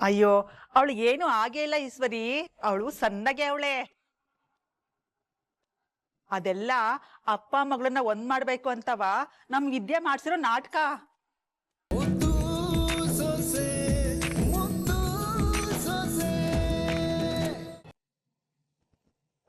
ಅಯ್ಯೋ, ಅವಳು ಏನು ಆಗೇ ಇಲ್ಲ ಈಶ್ವರಿ. ಅವಳು ಸಣ್ಣಗೆ ಅವಳೆ. ಅದೆಲ್ಲ ಅಪ್ಪ ಮಗಳನ್ನ ಒಂದ್ ಮಾಡ್ಬೇಕು ಅಂತವ. ನಮ್ ವಿದ್ಯೆ ಮಾಡ್ಸಿರೋ ನಾಟಕ.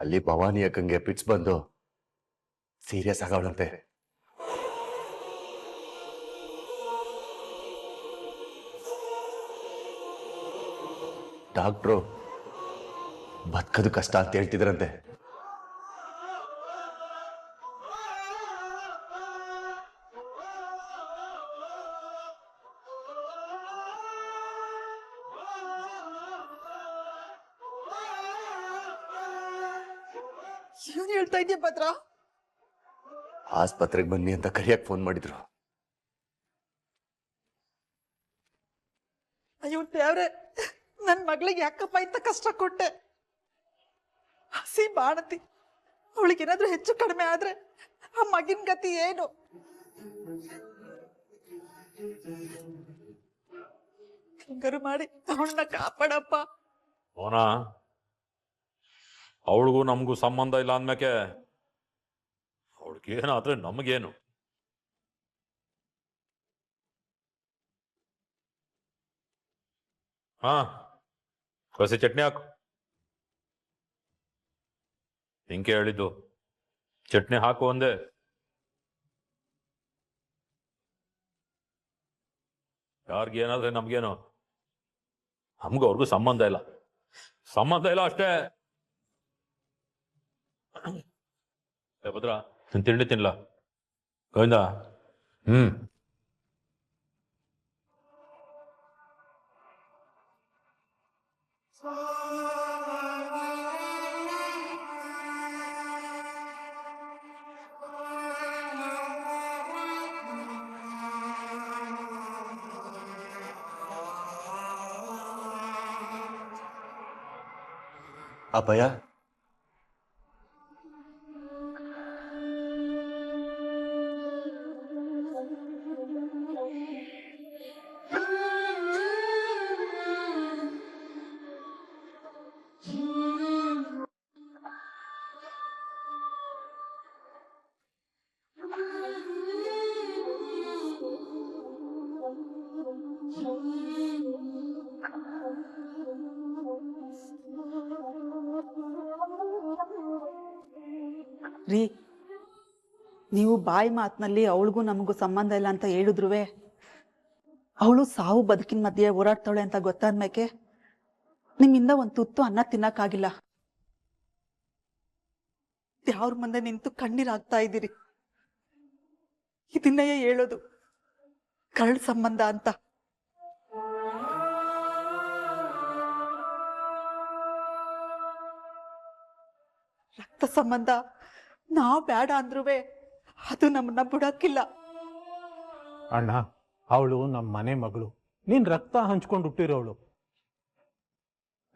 ಅಲ್ಲಿ ಭವಾನಿ ಅಕ್ಕಂಗೆ ಪಿಟ್ಸ್ ಬಂದು ಸೀರಿಯಸ್ ಆಗವಳಂತೆ. ಡಾಕ್ಟ್ರು ಬದುಕೋದು ಕಷ್ಟ ಅಂತ ಹೇಳ್ತಿದ್ರಂತೆ. ಏನ್ ಹೇಳ್ತಾ ಇದೀಯ ಪತ್ರ ಆಸ್ಪತ್ರೆಗೆ ಬನ್ನಿ ಅಂತ ಕರಿಯಕ್ ಫೋನ್ ಮಾಡಿದ್ರು. ಅಯ್ಯೋ ದೇವ್ರೆ. ನನ್ ಮಗಳಿಗೆ ಯಾಕಪ್ಪ ಇಂತ ಕಷ್ಟ ಕೊಟ್ಟೆ? ಹಸಿ ಬಾಣತಿ. ಅವಳಿಗೇನಾದ್ರೂ ಹೆಚ್ಚು ಕಡಿಮೆ ಆದ್ರೆ ಆ ಮಗಿನ ಗತಿ ಏನು? ಹೆಂಗಾರು ಮಾಡಿ ಅವಳನ್ನ ಕಾಪಾಡಪ್ಪ. ಅವನಾ, ಅವಳಿಗೂ ನಮಗೂ ಸಂಬಂಧ ಇಲ್ಲ ಅಂದ್ಮೇಕೆ ಅವಳಿಗೇನಾದ್ರೆ ನಮಗೇನು? ಹಾ. ಕಸಿ ಚಟ್ನಿ ಹಾಕು. ಹಿಂಗೆ ಹೇಳಿದ್ದು. ಚಟ್ನಿ ಹಾಕು ಒಂದೇ. ಯಾರಿಗೇನಾದ್ರೆ ನಮ್ಗೇನು? ನಮ್ಗೂ ಅವ್ರಿಗೂ ಸಂಬಂಧ ಇಲ್ಲ. ಸಂಬಂಧ ಇಲ್ಲ ಅಷ್ಟೇ. ಭದ್ರ ತಿಂಡಿ ತಿನ್ಲ? ಗೋವಿಂದ? ಹ್ಮ್. ಅಭಯ ರೀ ನೀವು ಬಾಯಿ ಮಾತಿನಲ್ಲಿ ಅವಳಿಗೂ ನಮಗೂ ಸಂಬಂಧ ಇಲ್ಲ ಅಂತ ಹೇಳಿದ್ರುವೆ? ಅವಳು ಸಾವು ಬದುಕಿನ ಮಧ್ಯೆ ಓಡಾಡ್ತಾಳೆ ಅಂತ ಗೊತ್ತಾದ್ಮೇಕೆ? ನಿಮ್ಮಿಂದ ಒಂದು ತುತ್ತು ಅನ್ನ ತಿನ್ನಕ್ಕಾಗಿಲ್ಲ. ಯಾವ್ರ ಮುಂದೆ ನಿಂತು ಕಣ್ಣೀರಾಗ್ತಾ ಇದ್ದೀರಿ? ಇದನ್ನೇ ಹೇಳೋದು. ಕರಳ್ ಸಂಬಂಧ ಅಂತ. ರಕ್ತ ಸಂಬಂಧ ನಾವ್ ಬೇಡ ಅಂದ್ರುವೆ. ಅದು ನಮ್ಮನ್ನ ಬಿಡಕ್ಕಿಲ್ಲ. ಅಣ್ಣ ಅವಳು ನಮ್ಮ ಮನೆ ಮಗಳು. ನೀನ್ ರಕ್ತ ಹಂಚ್ಕೊಂಡು ಹುಟ್ಟಿರೋಳು.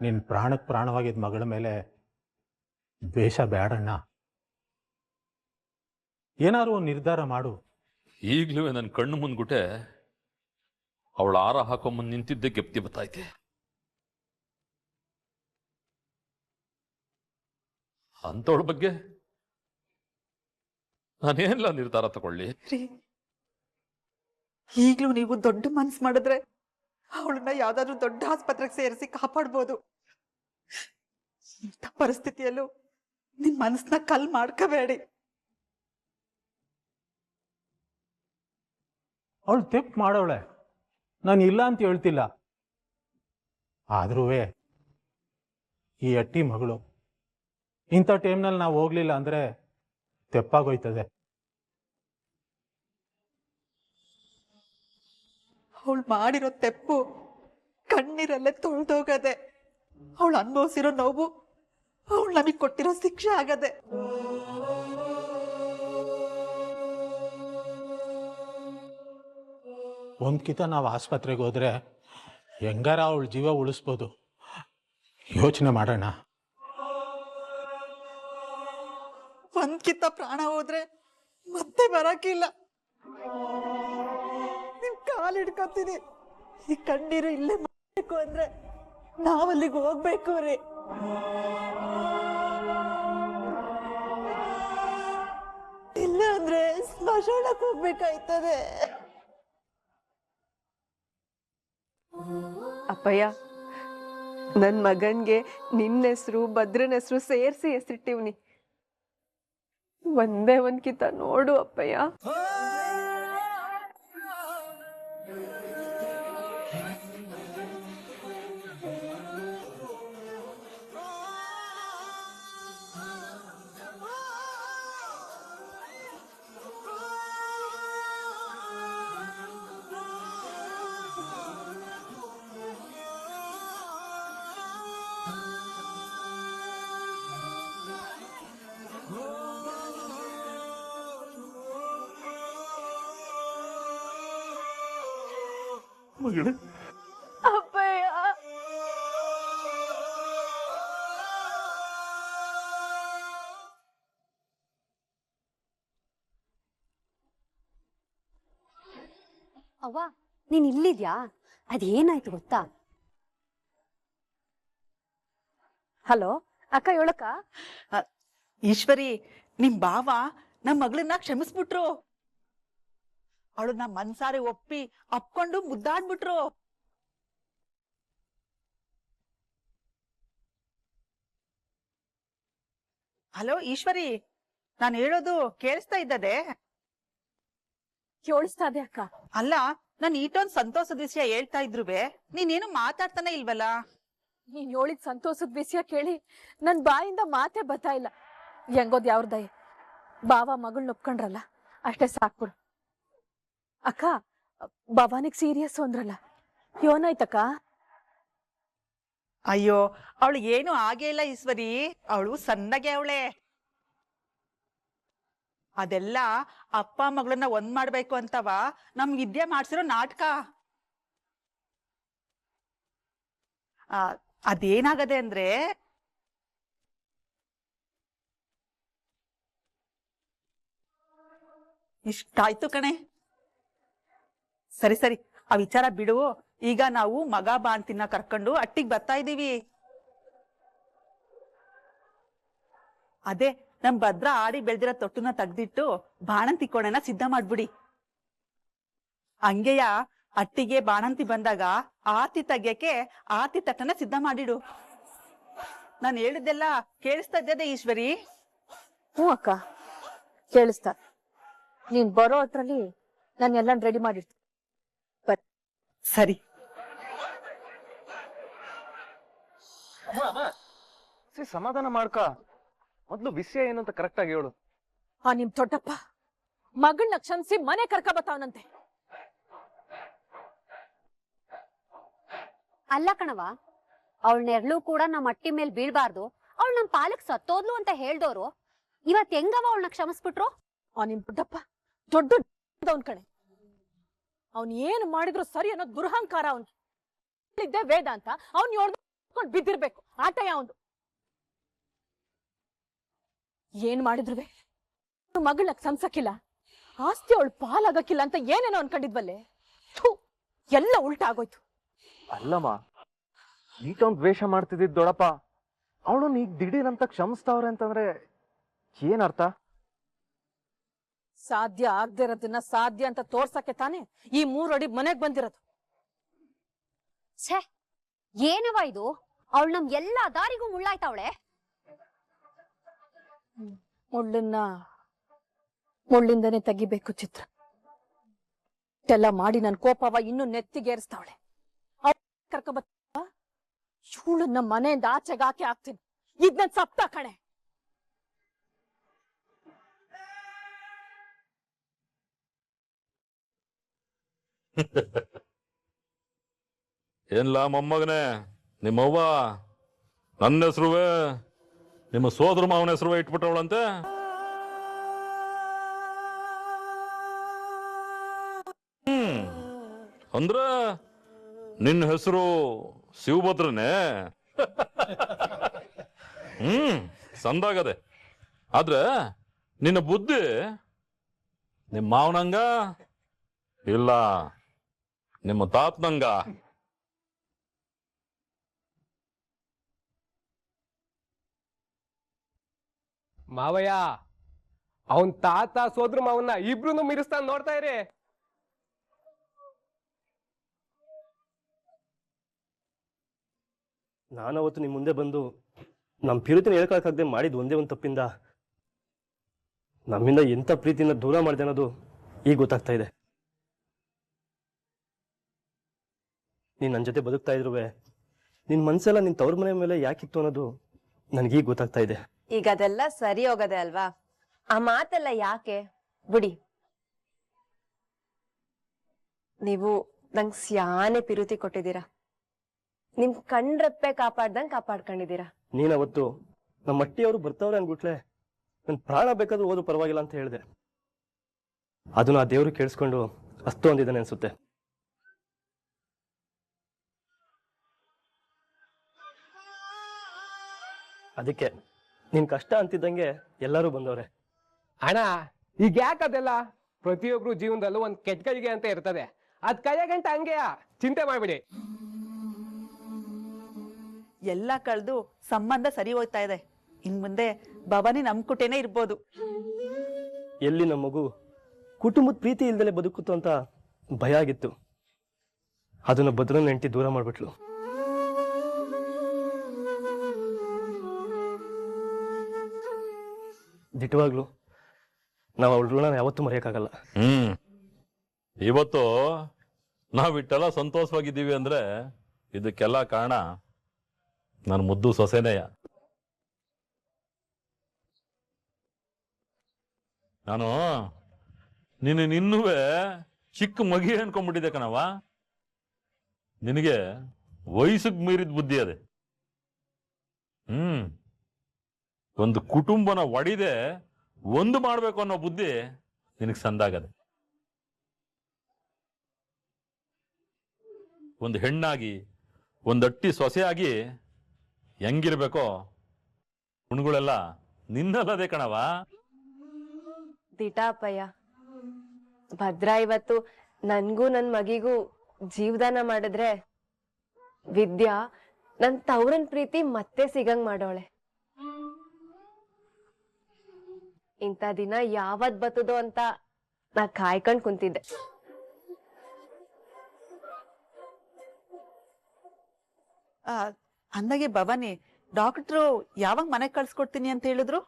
ನಿನ್ ಪ್ರಾಣಕ್ ಪ್ರಾಣವಾಗಿದ್ದ ಮಗಳ ಮೇಲೆ ದ್ವೇಷ ಬೇಡಣ್ಣ ಏನಾದ್ರು ಒಂದು ನಿರ್ಧಾರ ಮಾಡು. ಈಗ್ಲೂ ನನ್ನ ಕಣ್ಣು ಮುಂದ್ಗುಟೆ ಅವಳು ಆರ ಮುಂದೆ ನಿಂತಿದ್ದೆ ಗೆಪ್ತಿ ಬತ್ತೈತೆ ಅಂತವಳ ಬಗ್ಗೆ ನಾನೇನಿಲ್ಲ ನಿರ್ಧಾರ ತಗೊಳ್ಳಿ? ರೀ ಈಗ್ಲೂ ನೀವು ದೊಡ್ಡ ಮನ್ಸ್ ಮಾಡಿದ್ರೆ ಅವಳನ್ನ ಯಾವ್ದಾದ್ರು ದೊಡ್ಡ ಆಸ್ಪತ್ರೆಗೆ ಸೇರಿಸಿ ಕಾಪಾಡ್ಬೋದು. ಇಂಥ ಪರಿಸ್ಥಿತಿಯಲ್ಲೂ ನಿಮ್ ಮನಸ್ನ ಕಲ್ ಮಾಡ್ಕೋಬೇಡಿ. ಅವಳು ತೆಪ್ಪು ಮಾಡೋಳೆ. ನಾನು ಇಲ್ಲ ಅಂತ ಹೇಳ್ತಿಲ್ಲ. ಆದ್ರೂ ಈ ಅಟ್ಟಿ ಮಗಳು ಇಂಥ ಟೈಮ್ನಲ್ಲಿ ನಾವು ಹೋಗ್ಲಿಲ್ಲ ಅಂದ್ರೆ ತೆಪ್ಪಾಗೋಯ್ತದೆ. ಅವಳು ಮಾಡಿರೋ ತೆಪ್ಪು ಕಣ್ಣೀರಲ್ಲೇ ತೊಳ್ದೋಗದೆ. ಅವಳು ಅನುಭವಿಸಿರೋ ನೋವು ಅವಳು ನಮಗೆ ಕೊಟ್ಟಿರೋ ಶಿಕ್ಷೆ ಆಗದೆ. ಒಂದ್ಕಿತ ನಾವು ಆಸ್ಪತ್ರೆಗೆ ಹೋದ್ರೆ ಹೆಂಗಾರ ಅವಳ ಜೀವ ಉಳಿಸ್ಬೋದು. ಯೋಚನೆ ಮಾಡೋಣ. ಒಂದ್ಕಿತ ಪ್ರಾಣ ಹೋದ್ರೆ ಮತ್ತೆ ಬರಕಿಲ್ಲ. ನಿಮ್ ಕಾಲ್ ಹಿಡ್ಕೊತೀನಿ ಈ ಕಣ್ಣೀರು ಇಲ್ಲೇ ಮಾಡಬೇಕು ಅಂದ್ರೆ ನಾವಲ್ಲಿಗೆ ಹೋಗ್ಬೇಕು ರೀ. ಇಲ್ಲ ಅಂದ್ರೆ ಸ್ಮಶಾನಕ್ಕೆ ಹೋಗ್ಬೇಕಾಯ್ತದೆ. ಅಪ್ಪಯ್ಯ ನನ್ ಮಗನ್ಗೆ ನಿನ್ನ ಹೆಸರು ಭದ್ರನ ಹೆಸರು ಸೇರ್ಸಿ ಹೆಸರಿಟ್ಟಿವ್ನಿ. ಒಂದೇ ಒಂದ್ಕಿತ ನೋಡು ಅಪ್ಪಯ್ಯ. ಮಗಳೇ ಅಪ್ಪಯ್ಯ. ಅವ್ವ ನೀನ್ ಇಲ್ಲಿದ್ಯಾ? ಅದೇನಾಯ್ತು ಗೊತ್ತಾ? ಹಲೋ ಅಕ್ಕ ಹೇಳಕ್ಕ? ಈಶ್ವರಿ ನಿಮ್ ಬಾವ ನಮ್ ಮಗಳನ್ನ ಕ್ಷಮಿಸ್ಬಿಟ್ರು. ಅವಳನ್ನ ಮನ್ಸಾರೆ ಒಪ್ಪಿ ಅಪ್ಕೊಂಡು ಮುದ್ದಾಡ್ಬಿಟ್ರು. ಹಲೋ ಈಶ್ವರಿ ನಾನು ಹೇಳೋದು ಕೇಳಿಸ್ತಾ ಇದ್ದದೆ ಕೇಳಿಸ್ತಾ ಇದೆ ಅಕ್ಕ. ಅಲ್ಲ ನಾನು ಈಟೊಂದ್ ಸಂತೋಷದ ವಿಷಯ ಹೇಳ್ತಾ ಇದ್ರುವೆ ನೀನೇನು ಮಾತಾಡ್ತಾನೆ ಇಲ್ವಲ್ಲ? ನೀನ್ ಹೇಳಿದ್ ಸಂತೋಷದ ವಿಷಯ ಕೇಳಿ ನನ್ ಬಾಯಿಂದ ಮಾತೇ ಬರ್ತಾ ಇಲ್ಲ. ಹೆಂಗೋದ್ ಯಾವ್ರ ದಯೆ? ಬಾವ ಮಗಳನ್ನ ಒಪ್ಕೊಂಡ್ರಲ್ಲ ಅಷ್ಟೇ ಸಾಕ್ಬಿಡು ಅಕ್ಕ ಭವಾನಿಗ್ ಸೀರಿಯಸ್ ಅಂದ್ರಲ್ಲ. ಏನಾಯ್ತಕ್ಕ ಅಯ್ಯೋ ಅವಳು ಏನು ಆಗೇ ಇಲ್ಲ ಈಶ್ವರಿ. ಅವಳು ಸಣ್ಣಗೆ ಅವಳೆ. ಅದೆಲ್ಲ ಅಪ್ಪ ಮಗಳನ್ನ ಒಂದ್ ಮಾಡ್ಬೇಕು ಅಂತವ. ನಮ್ ವಿದ್ಯೆ ಮಾಡ್ಸಿರೋ ನಾಟಕ. ಆ, ಅದೇನಾಗದೆ ಅಂದ್ರೆ ಇಷ್ಟಾಯ್ತು ಕಣೆ. ಸರಿ ಸರಿ. ಆ ವಿಚಾರ ಬಿಡು. ಈಗ ನಾವು ಮಗ ಬಾಂತಿನ ಕರ್ಕೊಂಡು ಅಟ್ಟಿಗೆ ಬರ್ತಾ ಇದ್ದೀವಿ. ಅದೇ, ನಮ್ ಭದ್ರ ಆಡಿ ಬೆಳೆದಿರೋ ತೊಟ್ಟುನ ತೆಗ್ದಿಟ್ಟು ಬಾಣಂತಿ ಕೋಣೆನ ಸಿದ್ಧ ಮಾಡ್ಬಿಡಿ. ಹಂಗೆಯ? ಅಟ್ಟಿಗೆ ಬಾಣಂತಿ ಬಂದಾಗ ಆತಿ ತೆಗ್ಯಕ್ಕೆ ಆತಿ ತಟ್ಟನ ಸಿದ್ಧ ಮಾಡಿಡು. ನಾನು ಹೇಳಿದ್ದೆಲ್ಲ ಕೇಳಿಸ್ತಾ ಇದ್ದದೆ ಈಶ್ವರಿ. ಹ್ಞೂ ಅಕ್ಕ, ಕೇಳಿಸ್ತಾ. ನೀನ್ ಬರೋ ಅಟ್ರಲ್ಲಿ ನಾನು ಎಲ್ಲ ರೆಡಿ ಮಾಡಿರ್ತೀನಿ. ಸರಿ. ಸರಿ ಸಮಾಧಾನ ಮಾಡ್ಕ. ಮೊದ್ಲು ವಿಷಯ ಏನಂತ ಅಂತ ಕರೆಕ್ಟ್ ಆಗಿ ಹೇಳು. ಆ ನಿಮ್ ದೊಡ್ಡಪ್ಪ ಮಗಳನ್ನ ಕ್ಷಮಿಸಿ ಮನೆ ಕರ್ಕ ಬತ್ತಾವನಂತೆ. ಅಲ್ಲ ಕಣವ ಅವಳ ನೆರಳು ಕೂಡ ನಮ್ಮ ಅಟ್ಟಿ ಮೇಲೆ ಬೀಳ್ಬಾರ್ದು. ಅವಳು ನಮ್ ಪಾಲಕ್ ಸತ್ತೋದ್ಲು ಅಂತ ಹೇಳ್ದೋರು. ಇವತ್ ಹೆಂಗವ ಅವಳನ್ನ ಕ್ಷಮಿಸ್ಬಿಟ್ರು? ಆ ನಿಮ್ ದೊಡ್ಡಪ್ಪ ದೊಡ್ಡ ಕಣೆ. ಅವನ್ ಏನು ಮಾಡಿದ್ರು ಸರಿ ಅನ್ನೋ ದುರಹಂಕಾರ ಅವನು. ಇದ್ದೆ ವೇದ ಅಂತ. ಅವ್ನ್ ಯೋಳ್ಕೊಂಡು ಬಿದ್ದಿರ್ಬೇಕು. ಆಟ ಯಾವ್ದು ಏನ್ ಮಾಡಿದ್ರುವೆ ಮಗಳ ಸಂಸಕ್ಕಿಲ್ಲ ಆಸ್ತಿ ಅವಳು ಪಾಲಾಗಕ್ಕಿಲ್ಲ ಅಂತ ಏನೇನೋ ಅನ್ಕೊಂಡಿದ್ವಲ್ಲೇ? ಎಲ್ಲ ಉಲ್ಟಾ ಆಗೋಯ್ತು. ಅಲ್ಲಮ್ಮ ನೀಟೊಂದ್ ದ್ವೇಷ ಮಾಡ್ತಿದ್ದಿದ್ ದೊಡಪ್ಪ ಅವಳು ಈಗ ಅಂತ ಕ್ಷಮಿಸ್ತಾವ್ರೆ ಅಂತಂದ್ರೆ ಏನರ್ಥ ಸಾಧ್ಯ ಆಗದೆ ಇರೋದನ್ನ ಸಾಧ್ಯ ಅಂತ ತೋರ್ಸಕ್ಕೆ ತಾನೆ ಈ ಮೂರಡಿ ಮನೆಗ್ ಬಂದಿರೋದು. ಛೇ ಏನವ ಇದು? ಅವಳು ನಮ್ ಎಲ್ಲಾ ದಾರಿಗೂ ಮುಳ್ಳಾಯ್ತಾವಳೆ. ಮುಳ್ಳನ್ನ ಮುಳ್ಳಿಂದನೇ ತೆಗಿಬೇಕು ಚಿತ್ರ. ಇಷ್ಟೆಲ್ಲ ಮಾಡಿ ನನ್ ಕೋಪವ ಇನ್ನು ನೆತ್ತಿಗೇರಿಸ್ತಾವಳೆ. ಕರ್ಕೊಬತ್ತ ಇವಳನ್ನ ಮನೆಯಿಂದ ಆಚೆಗೆ ಹಾಕಿ ಹಾಕ್ತೀನಿ. ಇದ್ ನನ್ ಸಪ್ತ ಕಣೆ. ಏನ್ಲಾ ಮೊಮ್ಮಗನೇ? ನಿಮ್ಮವ್ವ ನನ್ನ ಹೆಸರುವೆ? ನಿಮ್ಮ ಸೋದರ ಮಾವನ ಹೆಸರುವೆ ಇಟ್ಬಿಟ್ಟವಳಂತೆ? ಹ್ಮ್. ಅಂದ್ರ ನಿನ್ನ ಹೆಸರು ಶಿವಭದ್ರನೇ? ಹ್ಮ್, ಸಂದಾಗದೆ. ಆದ್ರೆ ನಿನ್ನ ಬುದ್ಧಿ ನಿಮ್ಮ ಮಾವನಂಗ? ಇಲ್ಲ. ನಿಮ್ಮ ತಾತ್ನಂಗ ಮಾವಯ್ಯ ಅವನ್ ತಾತ ಸೋದ್ರ ಮಾವನ್ನ ಇಬ್ರು ಮೀರಿಸ್ತಾ ನೋಡ್ತಾ ಇರಿ. ನಾನು ಅವತ್ತು ನಿಮ್ಮ ಮುಂದೆ ಬಂದು ನಮ್ ಪಿರುತಿನ ಹೇಳ್ಕೊಳಕ್ಕಾಗದೆ ಮಾಡಿದ್ ಒಂದೇ ಒಂದ್ ತಪ್ಪಿಂದ. ನಮ್ಮಿಂದ ಎಂತ ಪ್ರೀತಿಯಿಂದ ದೂರ ಮಾಡಿದೆ ಅನ್ನೋದು ಈಗ ಗೊತ್ತಾಗ್ತಾ ಇದೆ. ನೀನು ನನ್ನ ಜೊತೆ ಬದುಕ್ತಾ ಇದ್ರುವೆ. ನಿನ್ನ ಮನ್ಸೆಲ್ಲ ನಿನ್ನ ತವ್ರ ಮನೆ ಮೇಲೆ ಯಾಕಿತ್ತು ಅನ್ನೋದು ನನಗೀಗ ಗೊತ್ತಾಗ್ತಾ ಇದೆ. ಈಗ ಅದೆಲ್ಲ ಸರಿ ಹೋಗದೆ ಅಲ್ವಾ? ಆ ಮಾತೆಲ್ಲ ಯಾಕೆ? ಬಿಡಿ. ನೀವು ನಂಗ್ ಸ್ಯಾನೆ ಪಿರುತಿ ಕೊಟ್ಟಿದ್ದೀರಾ. ನಿಮ್ ಕಣ್ರಪ್ಪೆ ಕಾಪಾಡ್ದಂಗ್ ಕಾಪಾಡ್ಕೊಂಡಿದ್ದೀರಾ. ನೀನ್ ಅವತ್ತು ನಮ್ಮ ಮಟ್ಟಿಯವರು ಬರ್ತಾವ್ರೆ ಅನ್ಬಿಟ್ಲೆ ನನ್ನ ಪ್ರಾಣ ಬೇಕಾದ್ರೂ ಓದು ಪರವಾಗಿಲ್ಲ ಅಂತ ಹೇಳಿದೆ. ಅದನ್ನ ಆ ದೇವರು ಕೇಳಿಸ್ಕೊಂಡು ಅಸ್ತು ಅಂದಿದ್ದಾನೆ ಅನ್ಸುತ್ತೆ. ಅದಕ್ಕೆ ನಿನ್ ಕಷ್ಟ ಅಂತಿದ್ದಂಗೆ ಎಲ್ಲರೂ ಬಂದವ್ರೆ. ಅಣ್ಣ ಈಗ ಯಾಕೆ ಅದೆಲ್ಲ? ಪ್ರತಿಯೊಬ್ರು ಜೀವನದಲ್ಲೂ ಒಂದ್ ಕೆಟ್ಟ ಕೈಗೆ ಅಂತ ಇರ್ತದೆ. ಅದ್ ಕೈಯ ಗಂಟೆ ಹಂಗೆಯ? ಚಿಂತೆ ಮಾಡ್ಬಿಡಿ. ಎಲ್ಲ ಕಳೆದು ಸಂಬಂಧ ಸರಿ ಹೋಗ್ತಾ ಇದೆ. ಇನ್ ಮುಂದೆ ಭವಾನಿ ನಮ್ ಕುಟೇನೆ ಇರ್ಬೋದು. ಎಲ್ಲಿ ನಮ್ಮ ಮಗು ಕುಟುಂಬದ ಪ್ರೀತಿ ಇಲ್ದಲೆ ಬದುಕುತ್ತು ಅಂತ ಭಯ ಆಗಿತ್ತು. ಅದನ್ನ ಭದ್ರ ನೆಂಟಿ ದೂರ ಮಾಡ್ಬಿಟ್ಲು. ದಿಟ್ಟವಾಗ್ಲು ನಾವು ಅವಳ ಯಾವತ್ತೂ ಮರೆಯೋಕ್ಕಾಗಲ್ಲ. ಹ್ಮ್. ಇವತ್ತು ನಾವಿಟ್ಟೆಲ್ಲ ಸಂತೋಷವಾಗಿದ್ದೀವಿ ಅಂದ್ರೆ ಇದಕ್ಕೆಲ್ಲ ಕಾರಣ ನನ್ನ ಮುದ್ದು ಸೊಸೆನೆಯ. ನಾನು ನಿನ್ನ ನಿನ್ನುವೆ ಚಿಕ್ಕ ಮಗಿ ಅನ್ಕೊಂಡ್ಬಿಟ್ಟಿದ್ದೆ ಕಣವ ನಿನಗೆ ವಯಸ್ಸಿಗೆ ಮೀರಿದ ಬುದ್ಧಿ ಅದೇ. ಹ್ಮ್. ಒಂದು ಕುಟುಂಬನ ಒಡಿದೆ, ಒಂದು ಮಾಡಬೇಕು ಅನ್ನೋ ಬುದ್ಧಿ ನಿನಗೆ ಸಂದಾಗದೆ. ಒಂದು ಹೆಣ್ಣಾಗಿ ಒಂದು ಅಟ್ಟಿ ಸೊಸೆಯಾಗಿ ಹೆಂಗಿರ್ಬೇಕೋ ಗುಣಗಳೆಲ್ಲ ನಿನ್ನಲ್ಲದೆ ಕಣವ ದಿಟಾಪಯ್ಯ, ಭದ್ರ ಇವತ್ತು ನನ್ಗೂ ನನ್ ಮಗಿಗೂ ಜೀವದಾನ ಮಾಡಿದ್ರೆ ವಿದ್ಯಾ ನನ್ ತವ್ರನ್ ಪ್ರೀತಿ ಮತ್ತೆ ಸಿಗಂಗ್ ಮಾಡೋಳೆ. ಇಂಥ ದಿನ ಯಾವತ್ ಬತ್ತದೋ ಅಂತ ನಾ ಕಾಯ್ಕೊಂಡ್ ಕುಂತಿದ್ದೆ. ಆ, ಅಂದಾಗೆ ಭವಾನಿ ಡಾಕ್ಟ್ರು ಯಾವಾಗ ಮನೆಗ್ ಕಳ್ಸ್ಕೊಡ್ತೀನಿ ಅಂತ ಹೇಳಿದ್ರು?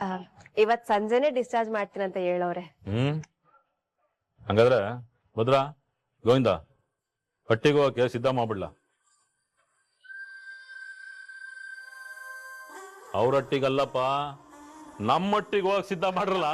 ಆ, ಇವತ್ ಸಂಜೆನೆ ಡಿಸ್ಚಾರ್ಜ್ ಮಾಡ್ತೀನಿ ಅಂತ ಹೇಳೋರೆ. ಹ್ಮ್. ಹಂಗಾದ್ರೆ ಭದ್ರಾ ಗೋವಿಂದ ಪಟ್ಟಿಗೆ ಹೋಗಕ್ಕೆ ಸಿದ್ಧ ಮಾಡ್ಬಿಡ್ಲ? ಅವ್ರ ಹಟ್ಟಿಗಲ್ಲಪ್ಪ ನಮ್ಮ ಹೋಗಿ ಸಿದ್ಧ ಮಾಡ್ರಲ್ಲ?